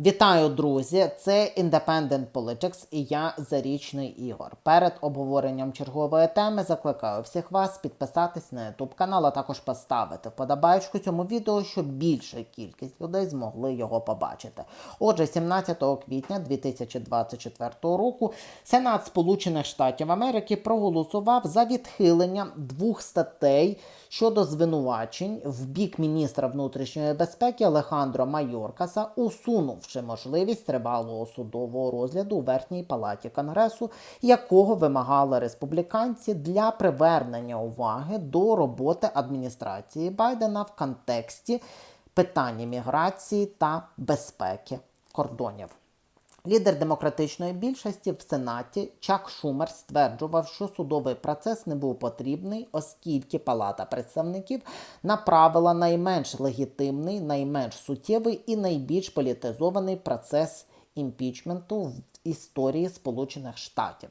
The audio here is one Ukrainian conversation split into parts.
Вітаю, друзі! Це Independent Politics і я Зарічний Ігор. Перед обговоренням чергової теми закликаю всіх вас підписатись на YouTube канал, а також поставити вподобайку цьому відео, щоб більша кількість людей змогли його побачити. Отже, 17 квітня 2024 року Сенат Сполучених Штатів Америки проголосував за відхилення двох статей щодо звинувачень в бік міністра внутрішньої безпеки Алехандро Майоркаса, усунувши можливість тривалого судового розгляду у верхній палаті Конгресу, якого вимагали республіканці для привернення уваги до роботи адміністрації Байдена в контексті питань міграції та безпеки кордонів. Лідер демократичної більшості в Сенаті Чак Шумер стверджував, що судовий процес не був потрібний, оскільки Палата представників направила найменш легітимний, найменш суттєвий і найбільш політизований процес імпічменту в історії Сполучених Штатів.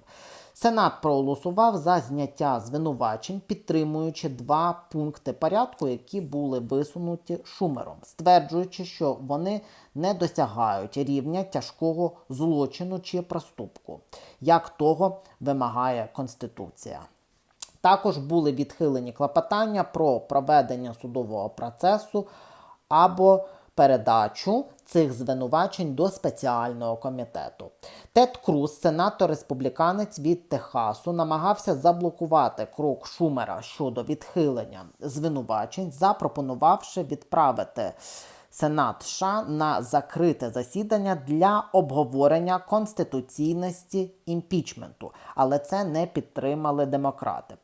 Сенат проголосував за зняття звинувачень, підтримуючи два пункти порядку, які були висунуті Шумером, стверджуючи, що вони не досягають рівня тяжкого злочину чи проступку, як того вимагає Конституція. Також були відхилені клопотання про проведення судового процесу або передачу цих звинувачень до спеціального комітету. Тед Круз, сенатор-республіканець від Техасу, намагався заблокувати крок Шумера щодо відхилення звинувачень, запропонувавши відправити. Сенат США на закрите засідання для обговорення конституційності імпічменту, але це не підтримали демократи.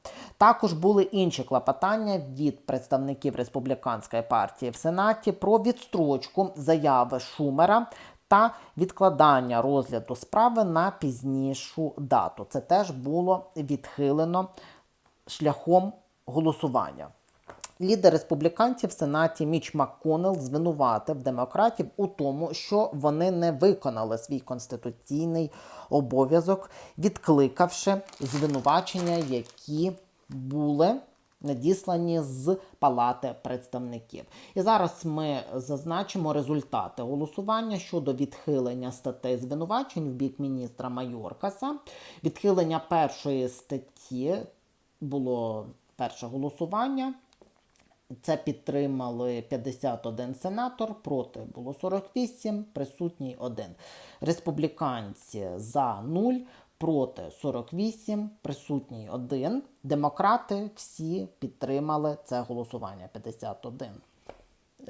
Також були інші клопотання від представників республіканської партії в Сенаті про відстрочку заяви Шумера та відкладання розгляду справи на пізнішу дату. Це теж було відхилено шляхом голосування. Лідер республіканців в Сенаті Міч МакКоннелл звинуватив демократів у тому, що вони не виконали свій конституційний обов'язок, відкликавши звинувачення, які були надіслані з Палати представників. І зараз ми зазначимо результати голосування щодо відхилення статей звинувачень в бік міністра Майоркаса. Відхилення першої статті було перше голосування. Це підтримали 51 сенатор, проти було 48, присутній 1. Республіканці за 0, проти 48, присутній 1. Демократи всі підтримали це голосування 51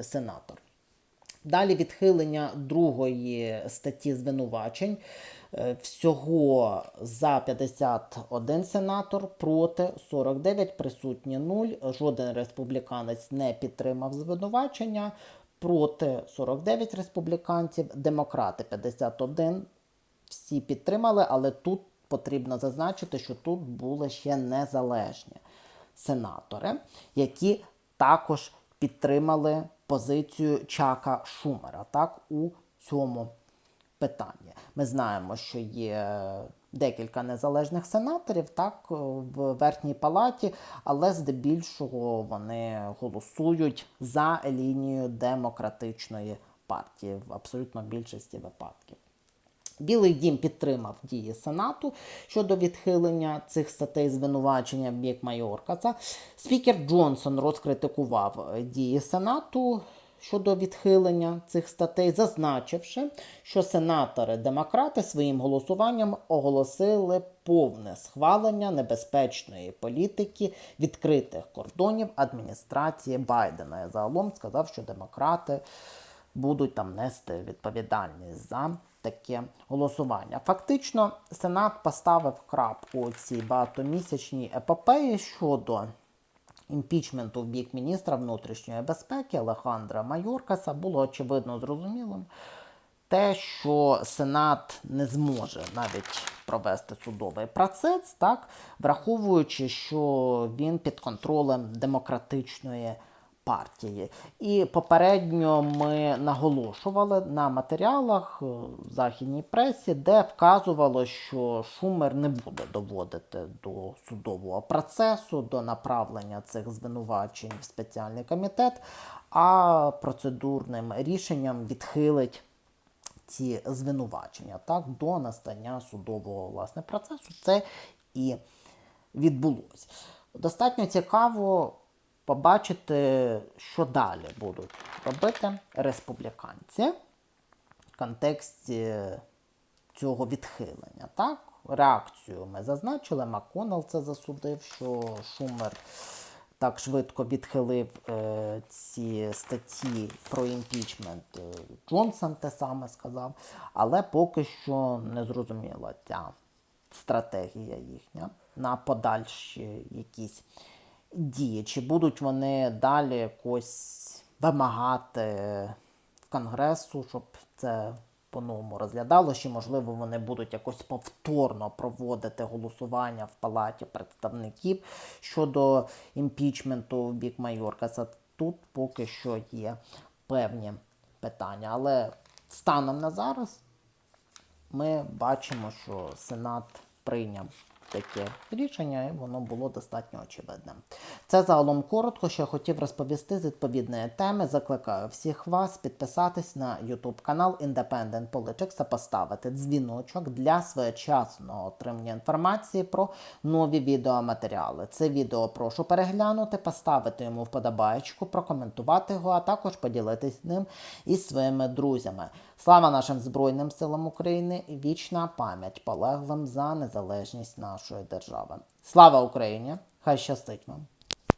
сенатор. Далі відхилення другої статті звинувачень. Е, Всього за 51 сенатор, проти 49, присутні 0. Жоден республіканець не підтримав звинувачення. Проти 49 республіканців, демократи 51. Всі підтримали, але тут потрібно зазначити, що тут були ще незалежні сенатори, які також підтримали позицію Чака Шумера так, у цьому питанні. Ми знаємо, що є декілька незалежних сенаторів так, в верхній палаті, але здебільшого вони голосують за лінією демократичної партії в абсолютно більшості випадків. Білий дім підтримав дії Сенату щодо відхилення цих статей звинувачення в бік Майоркаса. Спікер Джонсон розкритикував дії Сенату щодо відхилення цих статей, зазначивши, що сенатори-демократи своїм голосуванням оголосили повне схвалення небезпечної політики відкритих кордонів адміністрації Байдена. І загалом сказав, що демократи будуть там нести відповідальність за таке голосування. Фактично, Сенат поставив крапку цій багатомісячній епопеї щодо імпічменту в бік міністра внутрішньої безпеки Алехандра Майоркаса було очевидно зрозумілим. Те, що Сенат не зможе навіть провести судовий процес, так, враховуючи, що він під контролем демократичної партії. І попередньо ми наголошували на матеріалах е, в західній пресі, де вказувало, що Шумер не буде доводити до судового процесу, до направлення цих звинувачень в спеціальний комітет, а процедурним рішенням відхилить ці звинувачення, так, до настання судового власне процесу. Це і відбулося. Достатньо цікаво побачити, що далі будуть робити республіканці в контексті цього відхилення. Так? Реакцію ми зазначили, Макконел це засудив, що Шумер так швидко відхилив е, ці статті про імпічмент. Е, Джонсон те саме сказав, але поки що не зрозуміла ця стратегія їхня на подальші якісь дії. Чи будуть вони далі якось вимагати Конгресу, щоб це по-новому розглядалося, чи можливо вони будуть якось повторно проводити голосування в Палаті представників щодо імпічменту в бік Майоркаса. Тут поки що є певні питання. Але станом на зараз ми бачимо, що Сенат прийняв таке рішення, і воно було достатньо очевидним. Це загалом коротко, що я хотів розповісти з відповідної теми. Закликаю всіх вас підписатись на YouTube канал Independent Politics та поставити дзвіночок для своєчасного отримання інформації про нові відеоматеріали. Це відео прошу переглянути, поставити йому вподобаєчку, прокоментувати його, а також поділитись ним із своїми друзями. Слава нашим Збройним силам України і вічна пам'ять полеглим за незалежність нашої держави. Слава Україні! Хай щастить вам!